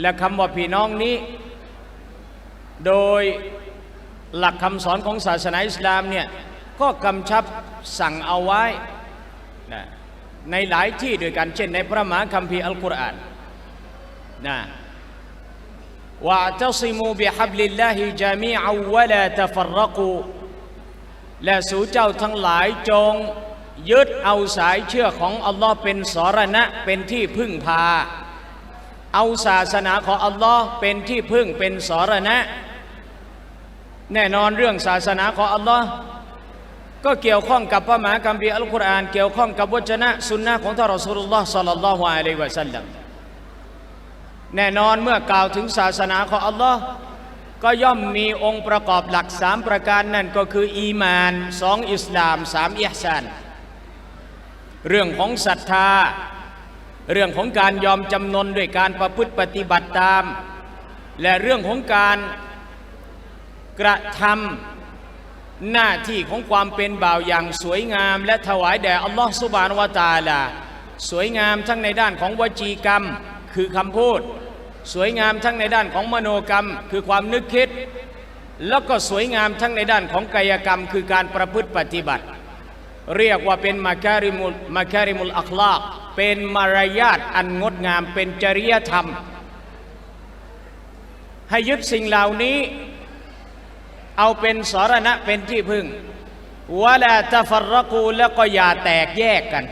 และคำว่าพี่น้องนี้ โดยหลักคำสอนของศาสนาอิสลามเนี่ยก็กำชับสั่งเอาไว้นะในหลายที่ด้วยกันเช่นในพระมหาคัมภีร์อัลกุรอานนะวะตัซิมูบิฮับลิลลาฮิจามีอัวะลาตฟรรกูและสู่เจ้าทั้งหลายจงยึดเอาสายเชื่อของอัลลอฮ์เป็นสรณะเป็นที่พึ่งพา เอาศาสนาของอัลลอฮ์เป็นที่พึ่งเป็นสรณะ แน่นอนเรื่องศาสนาของอัลลอฮ์ก็เกี่ยวข้องกับพระมหาคัมภีร์อัลกุรอาน เกี่ยวข้องกับวจนะสุนนะของท่านรอสูลุลลอฮ์สัลลัลลอฮุอะลัยฮิวะสัลลัมแน่นอนเมื่อกล่าวถึงศาสนาของอัลลอฮ์ก็ย่อมมีองค์ประกอบหลักสามประการนั่นก็คือ อีมานสองอิสลามสามอิฮซานเรื่องของศรัทธา เรื่องของการยอมจำนนด้วยการประพฤติปฏิบัติตาม และเรื่องของการกระทำหน้าที่ของความเป็นบ่าวอย่างสวยงาม และถวายแด่อัลลอฮฺสุบานวะตาลาสวยงามทั้งในด้านของวจีกรรม คือคำพูด สวยงามทั้งในด้านของมโนกรรม คือความนึกคิด แล้วก็สวยงามทั้งในด้านของกายกรรม คือการประพฤติปฏิบัติ เรียกว่าเป็นมาคาริมุลมาคาริมุลอัคลาก เป็นมารยาทอันงดงามเป็นจริยธรรม ให้ยึดสิ่งเหล่านี้ เอาเป็นสรณะเป็นที่พึ่งวะลาตะฟรรกูแล้วก็อย่าแตกแยกกัน